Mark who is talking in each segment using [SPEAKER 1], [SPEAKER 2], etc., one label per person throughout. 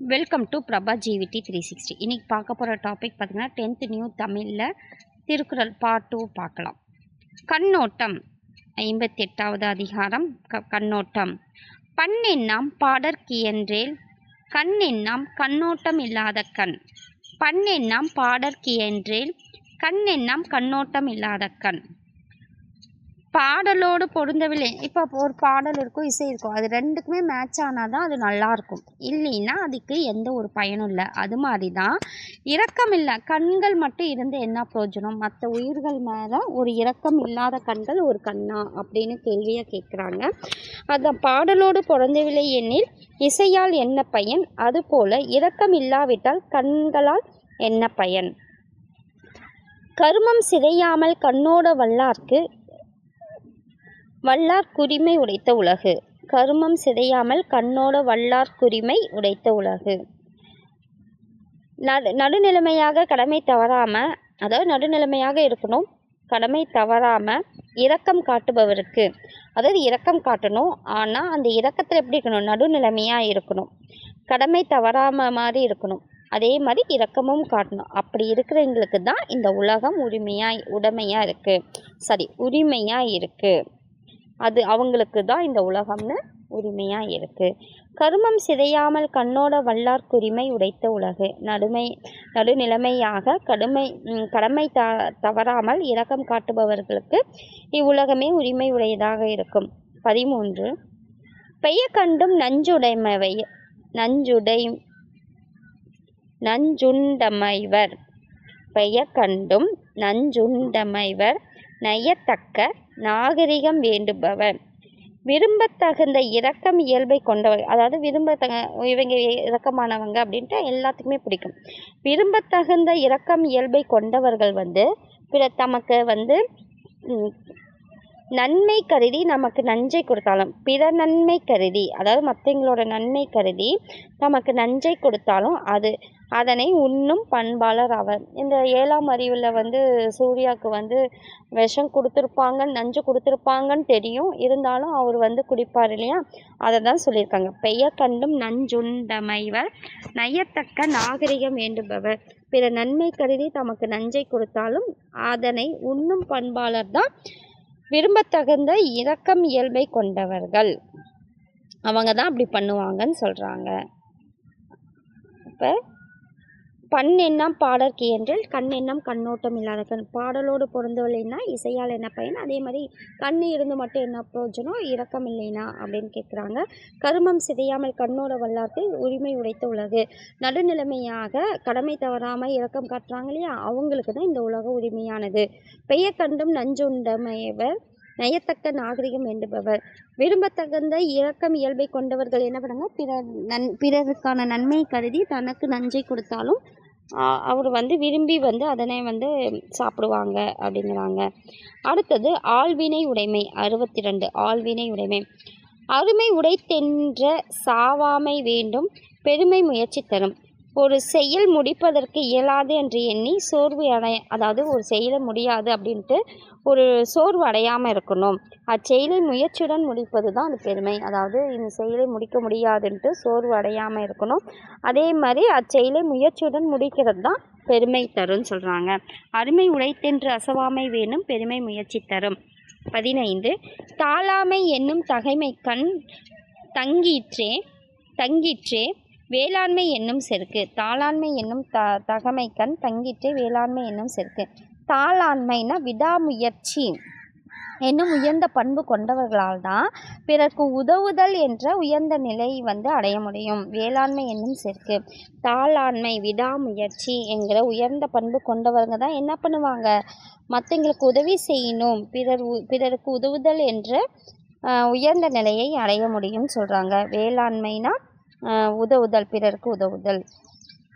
[SPEAKER 1] Welcome to Prabha GVT three sixty இன்றைக்கி பார்க்க போகிற டாபிக் பார்த்திங்கன்னா டென்த்து நியூ தமிழில் திருக்குறள் பார்ட் டூ பார்க்கலாம். கண்ணோட்டம் ஐம்பத்தி எட்டாவது அதிகாரம் க கண்ணோட்டம். பண்ணெண்ணாம் பாடற்கியன்றேல் கண்ணெண்ணாம் கண்ணோட்டம் இல்லாத கண். பண்ணெண்ணாம் பாடற்கியன்றேல் கண்ணெண்ணாம் கண்ணோட்டம் இல்லாத கண். பாடலோடு பொருந்தவில்லை. இப்போ ஒரு பாடல் இருக்கும் இசை இருக்கும். அது ரெண்டுக்குமே மேட்ச் ஆனால் தான் அது நல்லாயிருக்கும். இல்லைன்னா அதுக்கு எந்த ஒரு பயனும் இல்லை. அது மாதிரி தான் இரக்கம் இல்லை. கண்கள் மட்டும் இருந்து என்ன பிரயோஜனம்? மற்ற உயிர்கள் மேலே ஒரு இரக்கம் இல்லாத கண்கள் ஒரு கண்ணா? அப்படின்னு கேள்வியாக கேட்குறாங்க. அந்த பாடலோடு பொருந்தவில்லை எனில் இசையால் என்ன பயன்? அதுபோல் இரக்கம் இல்லாவிட்டால் கண்களால் என்ன பயன்? கருமம் சிதையாமல் கண்ணோட வல்லார்க்கு வல்லார் குரிமை உடைத்த உலகு. கருமம் சிதையாமல் கண்ணோட வல்லார் குரிமை உடைத்த உலகு. நடு நடுநிலைமையாக கடமை தவறாமல் அதாவது நடுநிலைமையாக இருக்கணும் கடமை தவறாமல் இரக்கம் காட்டுபவருக்கு. அதாவது இரக்கம் காட்டணும் ஆனால் அந்த இரக்கத்தில் எப்படி இருக்கணும்? நடுநிலைமையாக இருக்கணும். கடமை தவறாமல் மாதிரி இருக்கணும். அதே மாதிரி இரக்கமும் காட்டணும். அப்படி இருக்கிறவங்களுக்கு தான் இந்த உலகம் உரிமையாக உடைமையாக இருக்குது சரி உரிமையாக இருக்குது அது அவங்களுக்கு தான் இந்த உலகம்னு உரிமையாக இருக்குது கருமம் சிதையாமல் கண்ணோட வல்லார்க்குரிமை உடைத்த உலகு. நடுமை நடுநிலைமையாக கடுமை கடமை த தவறாமல் இரக்கம் காட்டுபவர்களுக்கு இவ்வுலகமே உரிமை உடையதாக இருக்கும். பதிமூன்று. பெய்ய கண்டும் நஞ்சுடைமவை நஞ்சுடை நஞ்சுண்டமைவர். பெய கண்டும் நஞ்சுண்டமைவர். நயத்தக்க நாகரிகம் வேண்டுபவர். விரும்பத்தகுந்த இரக்கம் இயல்பை கொண்டவர் அதாவது விரும்பத்தக இவங்க இரக்கமானவங்க அப்படின்ட்டு எல்லாத்துக்குமே பிடிக்கும். விரும்பத்தகுந்த இரக்கம் இயல்பை கொண்டவர்கள் வந்து பிற தமக்கு வந்து நன்மை கருதி நமக்கு நஞ்சை கொடுத்தாலும் பிற நன்மை கருதி அதாவது மற்றவங்களோட நன்மை கருதி நமக்கு நஞ்சை கொடுத்தாலும் அது அதனை உண்ணும் பண்பாளர் அவர். இந்த ஏழாம் அறிவில் வந்து சூர்யாவுக்கு வந்து விஷம் கொடுத்துருப்பாங்க நஞ்சு கொடுத்துருப்பாங்கன்னு தெரியும். இருந்தாலும் அவர் வந்து குடிப்பார் இல்லையா? அதை தான் சொல்லியிருக்காங்க. பெயர் கண்டும் நஞ்சுண்டமைவர் நயத்தக்க நாகரிகம் வேண்டுபவர். பிற நன்மை கருதி தமக்கு நஞ்சை கொடுத்தாலும் அதனை உண்ணும் பண்பாளர் தான் விரும்பத்தகுந்த இரக்கம் இயல்பை கொண்டவர்கள். அவங்க தான் அப்படி பண்ணுவாங்கன்னு சொல்கிறாங்க இப்போ பண் பாடற்கு என்றில் என்றால் கண்ணோட்டம் இல்லாத கண் பாடலோடு பொருந்தவில்லைன்னா இசையால் என்ன பயன்? அதே மாதிரி கண் இருந்து மட்டும் என்ன பிரயோஜனம்? இரக்கம் இல்லைனா? அப்படின்னு கேட்குறாங்க. கருமம் சிதையாமல் கண்ணோட வல்லார்க்கு உரிமை உடைத்த உலகு நடுநிலைமையாக கடமை தவறாமல் இரக்கம் காட்டுறாங்க இல்லையா? அவங்களுக்கு தான் இந்த உலக உரிமையானது. பெய்ய கண்டும் நஞ்சுண்டமையவர் நயத்தக்க நாகரிகம் வேண்டுபவர். விரும்பத்தகுந்த இரக்கம் இயல்பை கொண்டவர்கள் என்ன பண்ணுங்க? பிறர் நன் பிறருக்கான நன்மை கருதி தனக்கு நஞ்சை கொடுத்தாலும் அவர் வந்து விரும்பி வந்து அதனை வந்து சாப்பிடுவாங்க அப்படிங்கிறாங்க. அடுத்தது ஆழ்வினை உடைமை அறுபத்தி ரெண்டு ஆழ்வினை உடைமை. அருமை உடைத்தென்ற சாவாமை வேண்டும் பெருமை முயற்சி தரும். ஒரு செயல் முடிப்பதற்கு இயலாது என்று எண்ணி சோர்வு அடைய அதாவது ஒரு செயலை முடியாது அப்படின்ட்டு ஒரு சோர்வு அடையாமல் இருக்கணும். அச்செயலை முயற்சியுடன் முடிப்பது தான் அது பெருமை. அதாவது இந்த செயலை முடிக்க முடியாதுன்ட்டு சோர்வு அடையாமல் இருக்கணும். அதே மாதிரி அச்செயலை முயற்சியுடன் முடிக்கிறது தான் பெருமை தரும்னு சொல்கிறாங்க அருமை உழைத்தென்று அசவாமை வேணும் பெருமை முயற்சி தரும். பதினைந்து தாளாமை என்னும் தகைமை கண் தங்கிற்றே தங்கிற்றே வேளாண்மை என்னும் செருக்கு. தாளாண்மை என்னும் த தகமை கண் தங்கிற்றே வேளாண்மை என்னும் செருக்கு. தாளாண்மைனா விடாமுயற்சி என்னும் உயர்ந்த பண்பு கொண்டவர்களால் தான் பிறர்க்கு உதவுதல் என்ற உயர்ந்த நிலை வந்து அடைய முடியும். வேளாண்மை என்னும் செருக்கு. தாளாண்மை விடாமுயற்சி என்கிற உயர்ந்த பண்பு கொண்டவங்க தான் என்ன பண்ணுவாங்க? மற்றவங்களுக்கு உதவி செய்யணும். பிறர் பிறருக்கு உதவுதல் என்ற உயர்ந்த நிலையை அடைய முடியும்னு சொல்கிறாங்க வேளாண்மைனா உதவுதல் பிறருக்கு உதவுதல்.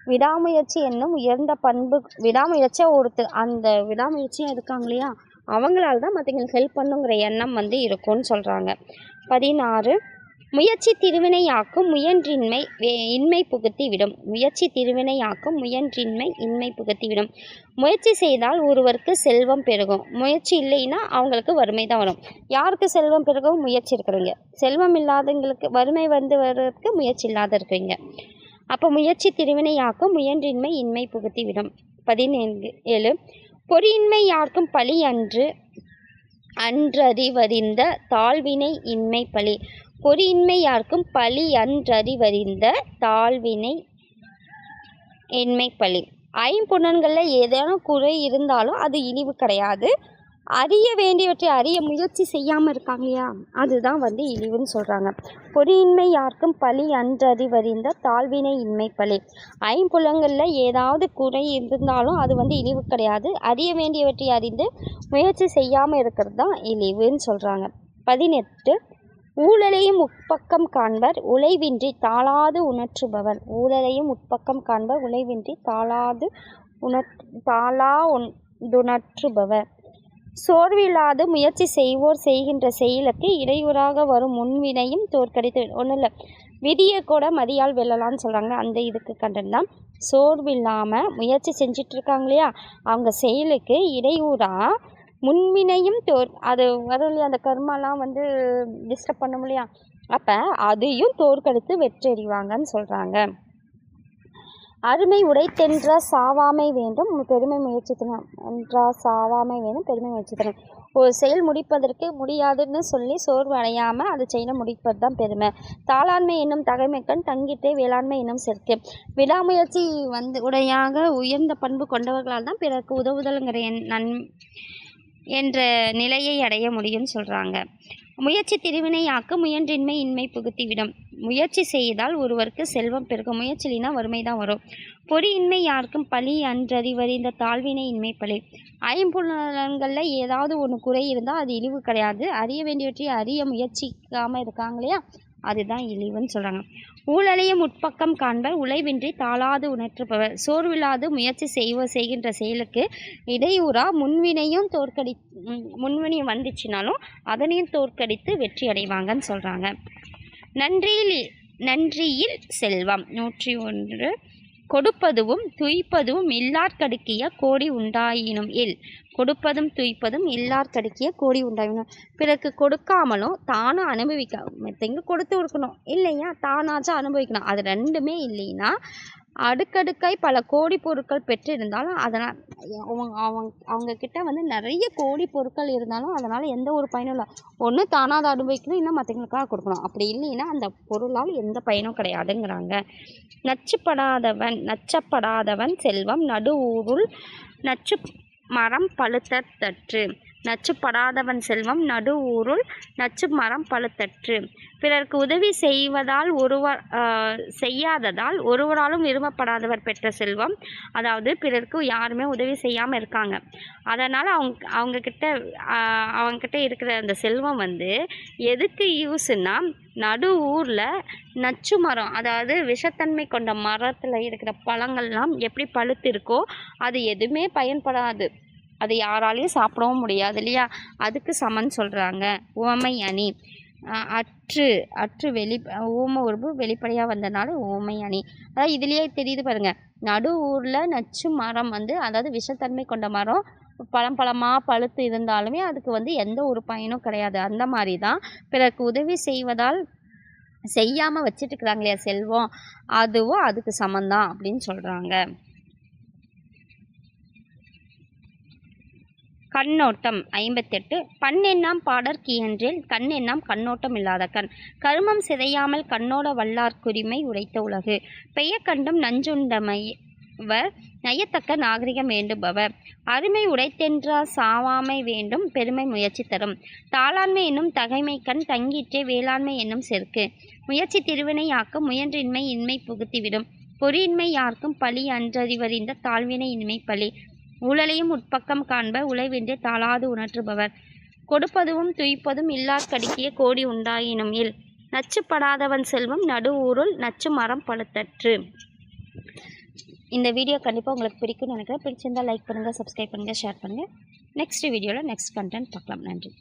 [SPEAKER 1] விடாமுயற்சி என்னும் உயர்ந்த பண்பு விடாமுயற்சியாக ஒருத்தர் அந்த விடாமுயற்சியாக இருக்காங்க இல்லையா அவங்களால தான் மற்றவங்களுக்கு ஹெல்ப் பண்ணுங்கிற எண்ணம் வந்து இருக்கும்னு சொல்கிறாங்க பதினாறு முயற்சி திருவினையாக்கும் முயன்றின்மை இன்மை புகுத்தி விடும் முயற்சி திருவினையாக்கும் முயன்றின்மை இன்மை புகுத்தி விடும் முயற்சி செய்தால் ஒருவருக்கு செல்வம் பெருகும். முயற்சி இல்லைன்னா அவங்களுக்கு வறுமை தான் வரும். யாருக்கு செல்வம் பெருகும் முயற்சி இருக்கிறவங்க. செல்வம் இல்லாதவங்களுக்கு வறுமை வந்து வர்றதுக்கு முயற்சி இல்லாத இருக்கிறீங்க அப்போ முயற்சி திருவினையாக்கும் முயன்றின்மை இன்மை புகுத்திவிடும். பதினேழு ஏழு. பொறியின்மை யாருக்கும் பழி அன்று அன்றறிவறிந்த தாழ்வினை இன்மை பழி. பொறியின்மை யார்க்கும் பழி அன்றறிவறிந்த தாழ்வினை இன்மை பழி ஐம்புணன்களில் ஏதேனும் குறை இருந்தாலும் அது இழிவு கிடையாது. அறிய வேண்டியவற்றை அறிய முயற்சி செய்யாமல் இருக்காங்க இல்லையா அதுதான் வந்து இழிவுன்னு சொல்கிறாங்க பொறியின்மை யாருக்கும் பழி அன்றறிவறிந்த தாழ்வினை இன்மை பழி ஐம்புலங்களில் ஏதாவது குறை இருந்தாலும் அது வந்து இழிவு கிடையாது. அறிய வேண்டியவற்றை அறிந்து முயற்சி செய்யாமல் இருக்கிறது தான் இழிவுன்னு சொல்கிறாங்க பதினெட்டு ஊழலையும் உட்பக்கம் காண்பர் உழைவின்றி தாளாது உணற்றுபவர் ஊழலையும் உட்பக்கம் காண்பர் உழைவின்றி தாளாது உணர் தாளா துணற்றுபவர் சோர்வில்லாது முயற்சி செய்வோர் செய்கின்ற செயலுக்கு இடையூறாக வரும் முன்வினையும் தோற்கடித்து ஒன்றும் இல்லை விதியை கூட மதியால் வெல்லலாம்னு சொல்கிறாங்க அந்த இதுக்கு கண்டன்தான் சோர்வில்லாமல் முயற்சி செஞ்சிட்ருக்காங்க இல்லையா? அவங்க செயலுக்கு இடையூறாக முன்வினையும் தோற் அது வரும் இல்லையா அந்த கர்மாலாம் வந்து டிஸ்டர்ப் பண்ண இல்லையா? அப்போ அதையும் தோற்கடித்து வெற்றறிவாங்கன்னு சொல்கிறாங்க அருமை உடைத்தென்ற சாவாமை வேண்டும். பெருமை முயற்சி என்றால் என்றா சாவாமை வேண்டும் பெருமை முயற்சி ஒரு செயல் முடிப்பதற்கு முடியாதுன்னு சொல்லி சோர்வு அடையாமல் அது செய்ய முடிப்பது தான் பெருமை. தாளாண்மை என்னும் தகைமைக்கண் தங்கிட்டே வேளாண்மை என்னும் சேர்க்கு விடாமுயற்சி வந்து உடையாக உயர்ந்த பண்பு கொண்டவர்களால் தான் பிறருக்கு உதவுதல்ங்கிற என் நன் என்ற நிலையை அடைய முடியும்னு சொல்கிறாங்க முயற்சி திருவினையாக்க முயன்றின்மை இன்மை புகுத்திவிடும். முயற்சி செய்தால் ஒருவருக்கு செல்வம் பெருகும். முயற்சிலினா வறுமை தான் வரும். பொறியின்மை யாருக்கும் பழி அன்றறிவறிந்த தாழ்வினை இன்மை பழி. ஐம்புலன்களில் ஏதாவது ஒன்று குறை இருந்தால் அது இழிவு கிடையாது. அறிய வேண்டியவற்றை அறிய முயற்சிக்காமல் இருக்காங்க இல்லையா? அதுதான் இழிவுன்னு சொல்கிறாங்க ஊழலையும் முற்பக்கம் காண்பர் உழைவின்றி தாளாது உணர்த்துபவர். சோர்வில்லாது முயற்சி செய்வ செய்கின்ற செயலுக்கு இடையூறா? முன்வினையும் தோற்கடி முன்வினையும் வந்துச்சுனாலும் அதனையும் தோற்கடித்து வெற்றி அடைவாங்கன்னு சொல்கிறாங்க நன்றியில் நன்றியில் செல்வம். நூற்றி ஒன்று கொடுப்பதுவும் துய்ப்பதும் இல்லார்கடுக்கிய கோடி உண்டாயினும் இல். கொடுப்பதும் துய்ப்பதும் இல்லார்கடுக்கிய கோடி உண்டாயினும் பிறகு கொடுக்காமலும் தானும் அனுபவிக்க மற்றவங்க கொடுத்து கொடுக்கணும். இல்லையா? தானாச்சும் அனுபவிக்கணும். அது ரெண்டுமே இல்லைன்னா அடுக்கடுக்காய் பல கோடி பொருட்கள் பெற்றிருந்தாலும் அதனால் அவங்க அவங்க அவங்கக்கிட்ட வந்து நிறைய கோடி பொருட்கள் இருந்தாலும் அதனால் எந்த ஒரு பயனும் இல்லை. ஒன்று தானாக அதை அனுபவிக்கணும் இல்லை மற்றவங்களுக்காக கொடுக்கணும். அப்படி இல்லைன்னா அந்த பொருளால் எந்த பயனும் கிடையாதுங்கிறாங்க. நச்சுப்படாதவன் நச்சப்படாதவன் செல்வம் நடு ஊருள் நச்சு மரம் பழுத்தற்று நச்சுப்படாதவன் செல்வம் நடு ஊருள் நச்சு மரம் பழுத்தற்று. பிறருக்கு உதவி செய்வதால் ஒருவர் செய்யாததால் ஒருவராலும் விரும்பப்படாதவர் பெற்ற செல்வம். அதாவது பிறருக்கு யாருமே உதவி செய்யாமல் இருக்காங்க. அதனால் அவங்க அவங்கக்கிட்ட அவங்கக்கிட்ட இருக்கிற அந்த செல்வம் வந்து எதுக்கு யூஸுன்னா நடு ஊரில் நச்சு மரம் அதாவது விஷத்தன்மை கொண்ட மரத்தில் இருக்கிற பழங்கள்லாம் எப்படி பழுத்து இருக்கோ அது எதுவுமே பயன்படாது. அது யாராலையும் சாப்பிடவும் முடியாது இல்லையா? அதுக்கு சமன் சொல்கிறாங்க உவமை அணி. அற்று அற்று வெளி ஊம உறுப்பு வெளிப்படையாக வந்தனால ஊமை அணி. அதாவது இதுலேயே தெரியுது பாருங்கள் நடு ஊரில் நச்சு மரம் வந்து அதாவது விஷத்தன்மை கொண்ட மரம் பழம் பழமாக பழுத்து இருந்தாலுமே அதுக்கு வந்து எந்த ஒரு பயனும் கிடையாது. அந்த மாதிரி தான் பிறருக்கு உதவி செய்வதால் செய்யாமல் வச்சுட்டு இல்லையா செல்வம். அதுவும் அதுக்கு சமந்தான் அப்படின்னு சொல்கிறாங்க கண்ணோட்டம் ஐம்பத்தெட்டு. பண்ணெண்ணாம் பாடற் கீயன்றில் கண்ணெண்ணாம் கண்ணோட்டம் இல்லாத கண். கருமம் சிதையாமல் கண்ணோட வல்லார்க்குரிமை உரைத்த உலகு. பெய கண்டும் நஞ்சுண்டமைவர் நயத்தக்க நாகரிகம் வேண்டுபவர். அருமை உடைத்தென்றா சாவாமை வேண்டும் பெருமை முயற்சி தரும். தாளாண்மை என்னும் தகைமை கண் தங்கிற்றே வேளாண்மை என்னும் செருக்கு. முயற்சி திருவினையாக்க முயன்றின்மை இன்மை புகுத்திவிடும். பொறியின்மை யாருக்கும் பழி அன்றறிவறிந்த தாழ்வினை இன்மை பழி. ஊழலையும் உட்பக்கம் காண்ப உழைவின்றி தாளாது உணற்றுபவர் கொடுப்பதும் துய்ப்பதும் இல்லாக்கடிக்கிய கோடி உண்டாயினும் இல். நச்சுப்படாதவன் செல்வம் நடு ஊருள் நச்சு மரம் பழுத்தற்று. இந்த வீடியோ கண்டிப்பாக உங்களுக்கு பிடிக்கும்னு நினைக்கிறேன். பிடிச்சிருந்தால் லைக் பண்ணுங்கள் சப்ஸ்கிரைப் பண்ணுங்கள் ஷேர் பண்ணுங்கள் நெக்ஸ்ட் வீடியோவில் நெக்ஸ்ட் கண்டென்ட் பார்க்கலாம். நன்றி.